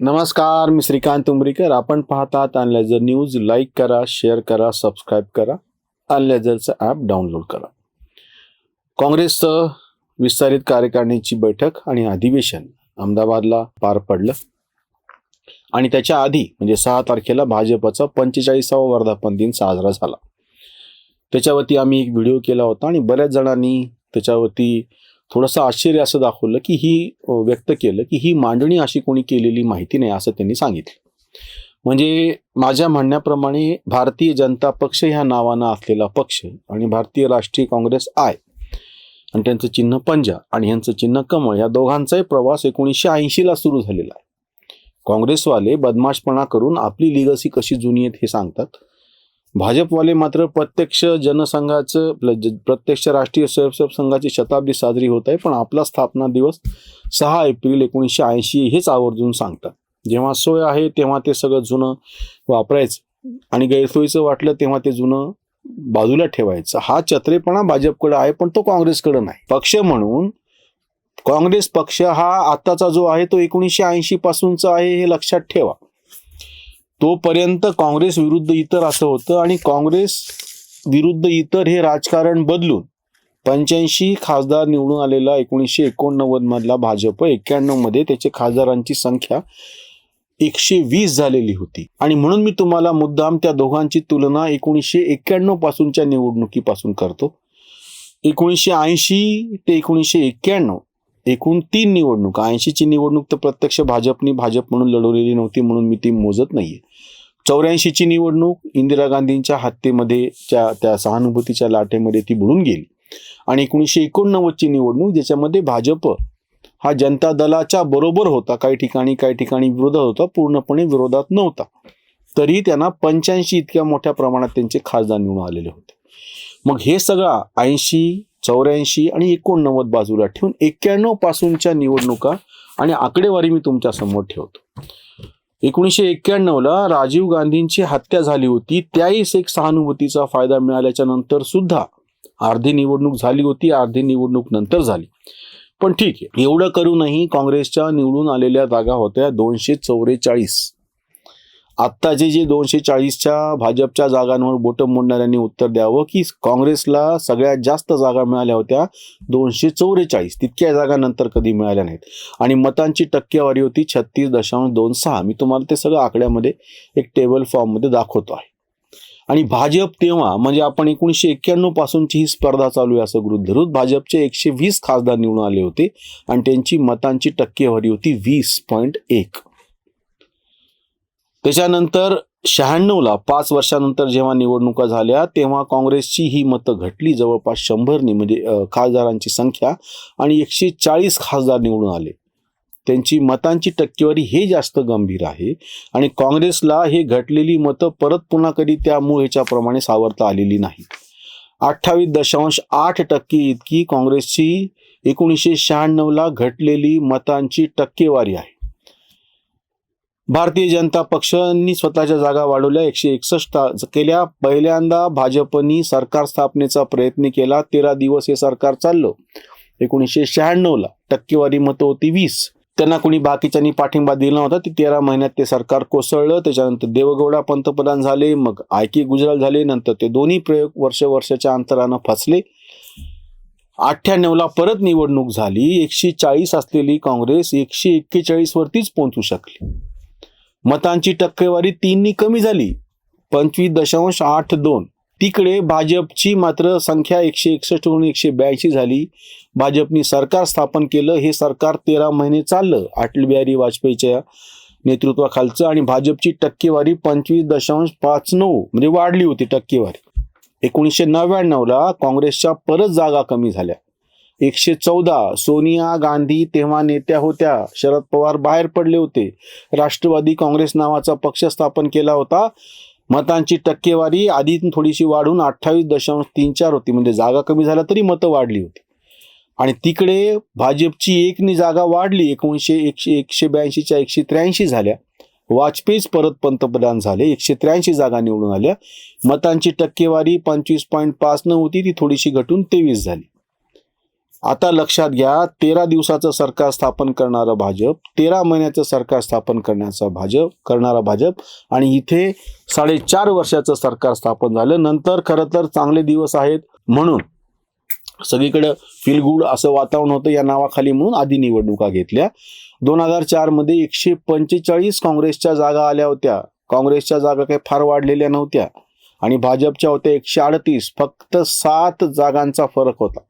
नमस्कार मी श्रीकांत उमरीकर. आपण पाहतात अनलेझर न्यूज. लाईक करा शेअर करा सबस्क्राईब करा. अनलेझरचं ॲप डाउनलोड करा. काँग्रेसचं विस्तारित कार्यकारिणीची बैठक आणि अधिवेशन अहमदाबादला पार पडलं. आणि त्याच्या आधी म्हणजे सहा तारखेला भाजपचा पंचेचाळीसावा वर्धापन दिन साजरा झाला. त्याच्यावरती आम्ही एक व्हिडिओ केला होता आणि बऱ्याच जणांनी त्याच्यावरती थोडंसं आश्चर्य असं दाखवलं की ही व्यक्त केलं की ही मांडणी अशी कोणी केलेली माहिती नाही असं त्यांनी सांगितलं. म्हणजे माझ्या म्हणण्याप्रमाणे भारतीय जनता पक्ष ह्या नावानं असलेला पक्ष आणि भारतीय राष्ट्रीय काँग्रेस आय आणि त्यांचं चिन्ह पंजा आणि यांचं चिन्ह कमळ या दोघांचाही प्रवास एकोणीसशे ऐंशीला सुरू झालेला आहे. काँग्रेसवाले बदमाशपणा करून आपली लिगसी कशी जुनी आहेत हे सांगतात. भाजपवाले मात्र प्रत्यक्ष जनसंघाचं प्रत्यक्ष राष्ट्रीय स्वयंसेवक संघाची शताब्दी साजरी होत आहे पण आपला स्थापना दिवस सहा एप्रिल एकोणीसशे ऐंशी हेच आवर्जून सांगतात. जेव्हा सोय आहे तेव्हा ते सगळं जुनं वापरायचं. आणि गैरसोयीचं वाटलं तेव्हा ते जुनं बाजूला ठेवायचं. हा चत्रेपणा भाजपकडे आहे पण तो काँग्रेसकडे नाही. पक्ष म्हणून काँग्रेस पक्ष हा आताचा जो आहे तो एकोणीसशे ऐंशी पासूनचा आहे हे लक्षात ठेवा. तोपर्यंत काँग्रेस विरुद्ध इतर असं होतं आणि काँग्रेस विरुद्ध इतर हे राजकारण बदलून पंच्याऐंशी खासदार निवडून आलेला एकोणीसशे एकोणनव्वद मधला भाजप एक्क्याण्णवमध्ये त्याचे खासदारांची संख्या एकशे वीस झालेली होती. आणि म्हणून मी तुम्हाला मुद्दाम त्या दोघांची तुलना एकोणीसशे एक्क्याण्णव पासूनच्या निवडणुकीपासून करतो. एकोणीसशे ऐंशी ते एकोणीसशे एक्क्याण्णव एकूण तीन निवडणूक. ऐंशीची निवडणूक तर प्रत्यक्ष भाजपनी भाजप म्हणून लढवलेली नव्हती म्हणून मी ती मोजत नाहीये. चौऱ्याऐंशीची निवडणूक इंदिरा गांधींच्या हत्येमध्ये त्या त्या सहानुभूतीच्या लाटेमध्ये ती बुडून गेली. आणि एकोणीसशे एकोणनव्वदची निवडणूक ज्याच्यामध्ये भाजप हा जनता दलाच्या बरोबर होता. काही ठिकाणी काही ठिकाणी विरोधात होता. पूर्णपणे विरोधात नव्हता. तरी त्यांना पंच्याऐंशी इतक्या मोठ्या प्रमाणात त्यांचे खासदार निवडून आलेले होते. मग हे सगळं ऐंशी चौऱ्याऐंशी आणि एकोणनव्वद बाजूला ठेवून एक्क्याण्णव पासूनच्या निवडणुका आणि आकडेवारी मी तुमच्यासमोर ठेवतो. एकोणीसशे एक्क्याण्णवला राजीव गांधींची हत्या झाली होती. त्याहीच एक सहानुभूतीचा फायदा मिळाल्याच्या नंतर सुद्धा अर्धी निवडणूक झाली होती अर्धी निवडणूक नंतर झाली. पण ठीक आहे एवढं करूनही काँग्रेसच्या निवडून आलेल्या जागा होत्या दोनशे चौवेचाळीस. आत्ताचे जे दोनशे चाळीसच्या भाजपच्या जागांवर बोटं मोडणाऱ्यांनी उत्तर द्यावं की काँग्रेसला सगळ्यात जास्त जागा मिळाल्या होत्या दोनशे चौवेचाळीस. तितक्या जागा नंतर कधी मिळाल्या नाहीत. आणि मतांची टक्केवारी होती छत्तीस दशांश दोन सहा. मी तुम्हाला ते सगळं आकड्यामध्ये एक टेबल फॉर्ममध्ये दाखवतो आहे. आणि भाजप तेव्हा म्हणजे आपण एकोणीसशे एक्क्याण्णव पासूनची ही स्पर्धा चालू आहे असं गृहीत धरून भाजपचे एकशे वीस खासदार निवडून आले होते आणि त्यांची मतांची टक्केवारी होती वीस पॉईंट एक. त्याच्यानंतर शहाण्णवला पाच वर्षानंतर जेव्हा निवडणुका झाल्या तेव्हा काँग्रेसची ही मतं घटली. जवळपास शंभरनी म्हणजे खासदारांची संख्या आणि एकशे चाळीस खासदार निवडून आले. त्यांची मतांची टक्केवारी हे जास्त गंभीर आहे आणि काँग्रेसला हे घटलेली मतं परत पुन्हा कधी त्या मूळ ह्याच्याप्रमाणे सावरता आलेली नाही. अठ्ठावीस दशांश आठ टक्के इतकी काँग्रेसची एकोणीसशे शहाण्णवला घटलेली मतांची टक्केवारी आहे. भारतीय जनता पक्षांनी स्वतःच्या जागा वाढवल्या. एकशे एकसष्ट केल्या. पहिल्यांदा भाजपनी सरकार स्थापनेचा प्रयत्न केला. तेरा दिवस हे सरकार चाललं. एकोणीसशे शहाण्णवला टक्केवारी मतं होती वीस. त्यांना कोणी बाकीच्यांनी पाठिंबा दिला नव्हता. ते तेरा महिन्यात ते सरकार कोसळलं. त्याच्यानंतर देवगौडा पंतप्रधान झाले. मग आय के गुजराल झाले. नंतर ते दोन्ही प्रयोग वर्ष वर्षाच्या अंतरानं फसले. अठ्ठ्याण्णवला परत निवडणूक झाली. एकशे चाळीस असलेली काँग्रेस एकशे एक्केचाळीस वरतीच पोहोचू शकली. मतांची टक्केवारी तीननी कमी झाली. पंचवीस दशांश आठ दोन. तिकडे भाजपची मात्र संख्या एकशे एकसष्टवरून एकशे ब्याऐंशी झाली. भाजपनी सरकार स्थापन केलं हे सरकार तेरा महिने चाललं अटल बिहारी वाजपेयीच्या नेतृत्वाखालचं आणि भाजपची टक्केवारी पंचवीस दशांश पाच नऊ म्हणजे वाढली होती टक्केवारी. एकोणीसशे नव्याण्णवला काँग्रेसच्या परत जागा कमी झाल्या. एकशे चौदा. सोनिया गांधी तेव्हा नेत्या होत्या. शरद पवार बाहेर पडले होते. राष्ट्रवादी काँग्रेस नावाचा पक्ष स्थापन केला होता. मतांची टक्केवारी आधी थोडीशी वाढून अठ्ठावीस दशांश तीन चार होती. म्हणजे जागा कमी झाल्या तरी मतं वाढली होती. आणि तिकडे भाजपची एकनी जागा वाढली. एकोणीसशे एकशे एकशे ब्याऐंशीच्या एकशे त्र्याऐंशी झाल्या. वाजपेयीच परत पंतप्रधान झाले. एकशे त्र्याऐंशी जागा निवडून आल्या. मतांची टक्केवारी पंचवीस पॉईंट पाच न होती. ती थोडीशी घटून तेवीस झाली. आता लक्षात घ्या तेरा दिवसाचं सरकार स्थापन करणारं भाजप तेरा महिन्याचं सरकार स्थापन करण्याचा भाजप करणारा भाजप आणि इथे साडेचार वर्षाचं सरकार स्थापन झालं. नंतर खरं तर चांगले दिवस आहेत म्हणून सगळीकडे फील गुड असं वातावरण होतं या नावाखाली म्हणून आधी निवडणुका घेतल्या. दोन हजार चारमध्ये एकशे पंचेचाळीस काँग्रेसच्या जागा आल्या होत्या. काँग्रेसच्या जागा काही फार वाढलेल्या नव्हत्या आणि भाजपच्या होत्या एकशे अडतीस. फक्त सात जागांचा फरक होता.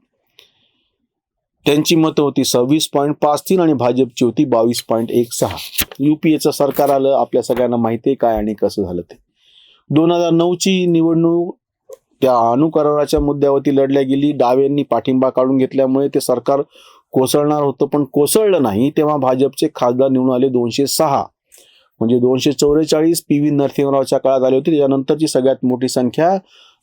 त्यांची मतं होती सव्वीस पॉईंट पाच तीन आणि भाजपची होती बावीस पॉईंट एक सहा. युपीएचं सरकार आलं आपल्या सगळ्यांना माहिती आहे काय आणि कसं झालं ते. दोन हजार नऊची निवडणूक त्या अणुकराराच्या मुद्द्यावरती लढल्या गेली. डाव्यांनी पाठिंबा काढून घेतल्यामुळे ते सरकार कोसळणार होतं पण कोसळलं नाही. तेव्हा भाजपचे खासदार निवडून आले दोनशे सहा. म्हणजे दोनशे चौवेचाळीस पी व्ही नरसिंहरावच्या काळात आले होते. त्याच्यानंतरची सगळ्यात मोठी संख्या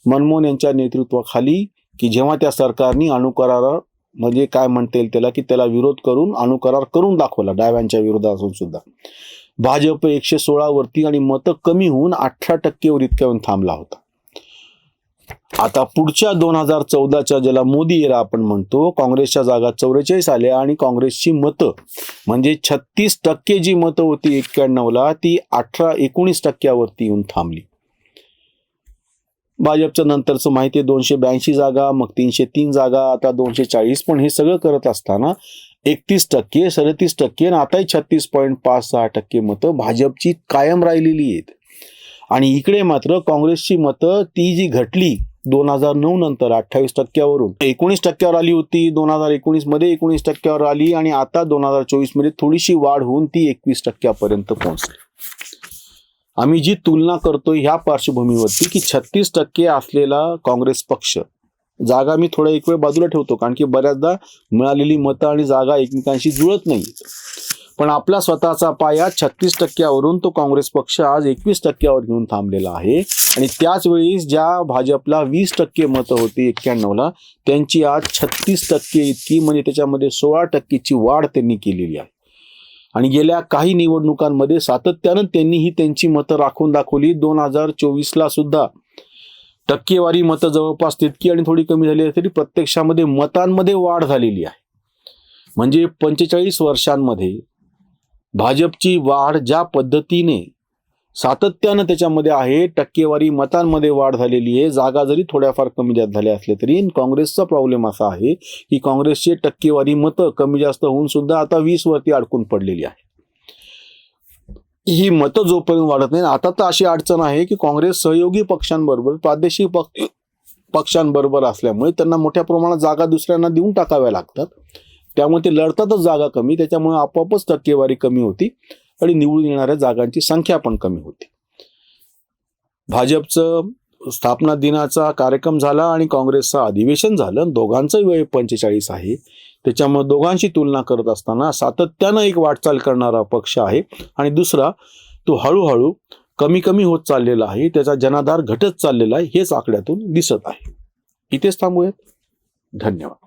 मनमोहन यांच्या नेतृत्वाखाली की जेव्हा त्या सरकारने अणुकरार म्हणजे काय म्हणता येईल त्याला की त्याला विरोध करून अनुकरार करून दाखवला डाव्यांच्या विरोधात असून सुद्धा. भाजप एकशे सोळावरती आणि मतं कमी होऊन अठरा टक्केवर इतक्या येऊन थांबला होता. आता पुढच्या दोन हजार चौदाच्या ज्याला मोदी एरा आपण म्हणतो काँग्रेसच्या जागा चौवेचाळीस आल्या आणि काँग्रेसची मतं म्हणजे छत्तीस टक्के जी मतं होती एक्क्याण्णवला ती अठरा एकोणीस टक्क्यावरती येऊन थांबली. भाजपच्या नंतरचं माहिती आहे दोनशे ब्याऐंशी जागा मग तीनशे तीन जागा आता दोनशे चाळीस. पण हे सगळं करत असताना एकतीस टक्के सदतीस टक्के आणि आताही छत्तीस पॉईंट पाच सहा टक्के मतं भाजपची कायम राहिलेली आहेत. आणि इकडे मात्र काँग्रेसची मतं ती जी घटली दोन हजार नऊ नंतर अठ्ठावीस टक्क्यावरून. एकोणीस टक्क्यावर आली होती दोन हजार एकोणीसमध्ये एकोणीस टक्क्यावर आली आणि आता दोन हजार चोवीसमध्ये थोडीशी वाढ होऊन ती एकवीस टक्क्यापर्यंत पोहोचली. आम्ही जी तुलना करतोय ह्या पार्श्वभूमीवरती की छत्तीस टक्के असलेला काँग्रेस पक्ष जागा मी थोडा एक वेळ बाजूला ठेवतो कारण की बऱ्याचदा मिळालेली मतं आणि जागा एकमेकांशी जुळत नाही पण आपला स्वतःचा पाया छत्तीस टक्क्यावरून तो काँग्रेस पक्ष आज एकवीस टक्क्यावर घेऊन थांबलेला आहे. आणि त्याच वेळी ज्या भाजपला वीस टक्के मतं होती एक्क्याण्णवला त्यांची आज छत्तीस टक्के इतकी म्हणजे त्याच्यामध्ये सोळा टक्केची वाढ त्यांनी केलेली आहे. आणि गेल्या काही निवडणुकांमध्ये सातत्यानं त्यांनी ही त्यांची मतं राखून दाखवली. दोन हजार चोवीसला सुद्धा टक्केवारी मतं जवळपास तितकी आणि थोडी कमी झाली तरी प्रत्यक्षामध्ये मतांमध्ये वाढ झालेली आहे. म्हणजे पंचेचाळीस वर्षांमध्ये भाजपची वाढ ज्या पद्धतीने सातत्यानं त्याच्यामध्ये आहे टक्केवारी मतांमध्ये वाढ झालेली आहे. जागा जरी थोड्याफार कमी जास्त झाल्या असल्या तरी काँग्रेसचा प्रॉब्लेम असा आहे की काँग्रेसची टक्केवारी मतं कमी जास्त होऊन सुद्धा आता वीस वरती अडकून पडलेली आहे. ही मतं जोपर्यंत वाढत नाही आता तर अशी अडचण आहे की काँग्रेस सहयोगी पक्षांबरोबर प्रादेशिक पक्ष पक्षांबरोबर असल्यामुळे त्यांना मोठ्या प्रमाणात जागा दुसऱ्यांना देऊन टाकाव्या लागतात. त्यामुळे ते लढतातच जागा कमी त्याच्यामुळे आपोआपच टक्केवारी कमी होती. आणि निवडून येणाऱ्या जागांची संख्या पण कमी होती. भाजपचं स्थापना दिनाचा कार्यक्रम झाला आणि काँग्रेसचं अधिवेशन झालं. दोघांचं वेळ पंचेचाळीस आहे. त्याच्यामुळे दोघांशी तुलना करत असताना सातत्यानं एक वाटचाल करणारा पक्ष आहे. आणि दुसरा तो हळूहळू कमी कमी होत चाललेला आहे. त्याचा जनाधार घटत चाललेला आहे. हेच आकड्यातून दिसत आहे. इथेच थांबूयात. धन्यवाद.